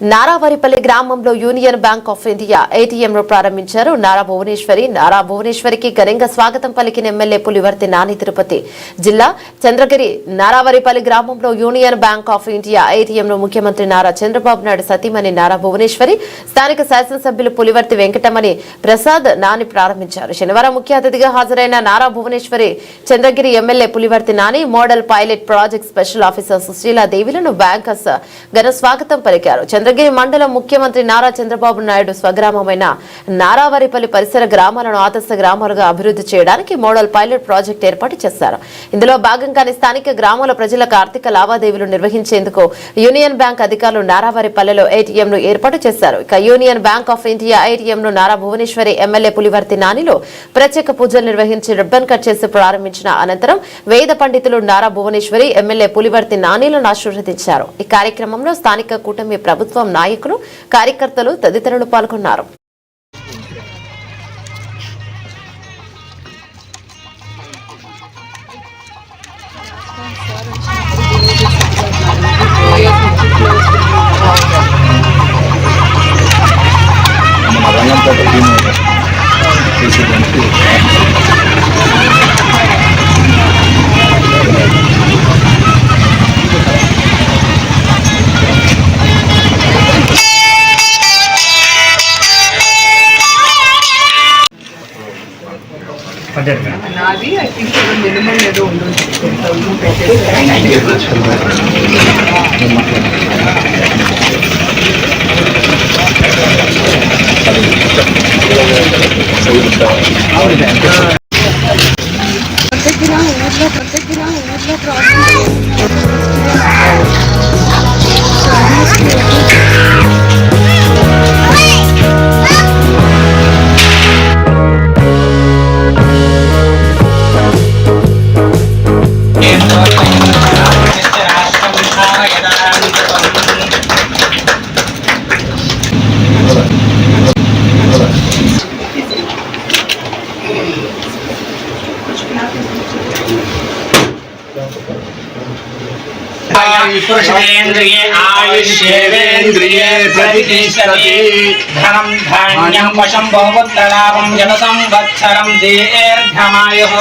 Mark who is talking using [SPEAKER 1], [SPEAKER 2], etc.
[SPEAKER 1] నారావారిపల్లి గ్రామంలో Union Bank of India ATM ను ప్రారంభించారు. నారా భువనేశ్వరి నారా భువనేశ్వరికి ఘనంగా స్వాగతం పలికిన ఎమ్మెల్యే పులివర్తి నాని తిరుపతి జిల్లా చంద్రగిరి నారావారిపల్లి గ్రామంలో యూనియన్ బ్యాంక్ ఆఫ్ ఇండియా ఏటీఎంను ముఖ్యమంత్రి నారా చంద్రబాబు నాయుడు సతీమణి నారా భువనేశ్వరి స్థానిక శాసనసభ్యులు పులివర్తి వెంకటమణి ప్రసాద్ నాని ప్రారంభించారు. శనివారం ముఖ్య అతిథిగా హాజరైన Nara Bhuvaneswari Chandragiri MLA Pulivarthi Nani model pilot project special officer సుశీలాదేవిలను bankers ఘన స్వాగతం పలికారు. చంద్రగిరి మండలం ముఖ్యమంత్రి నారా చంద్రబాబు నాయుడు స్వగ్రామమైన నారావారిపల్లి పరిసర గ్రామాలను ఆదర్శ గ్రామాలుగా అభివృద్ధి చేయడానికి మోడల్ పైలట్ ప్రాజెక్ట్ ఏర్పాటు చేశారు. ఇందులో భాగంగానే స్థానిక గ్రామాల ప్రజలకు ఆర్థిక లావాదేవీలు నిర్వహించేందుకు యూనియన్ బ్యాంక్ అధికారులు నారావారిపల్లెలో ఏటీఎంను ఏర్పాటు చేశారు. ఇక యూనియన్ బ్యాంక్ ఆఫ్ ఇండియా ఏటీఎంను నారా భువనేశ్వరి ఎమ్మెల్యే పులివర్తి నానిలో ప్రత్యేక పూజలు నిర్వహించి రిబ్బన్ కట్ చేసి ప్రారంభించిన అనంతరం వేద పండితులు నారా భువనేశ్వరి ఎమ్మెల్యే పులివర్తి నానిలను ఆశీర్వదించారు. ఈ కార్యక్రమంలో స్థానిక కూటమి ప్రభుత్వం నాయకులు కార్యకర్తలు తదితరులు పాల్గొన్నారు.
[SPEAKER 2] రంగంపేట చేసేదానికి
[SPEAKER 3] నాది ఐ థింక్ మినిమం ఏదో ఉంటుంది టెన్ థౌసండ్ పెట్టేసి దగ్గర ఊర్లో దగ్గర ఊర్లో ప్రాబ్లం
[SPEAKER 4] पुरुषेन्द्रिये आयुष्येवेन्द्रिये प्रतिष्ठति। धनं धान्यं वशं बहुपुत्रलाभं जनसंवत्सरं दीर्घमायुः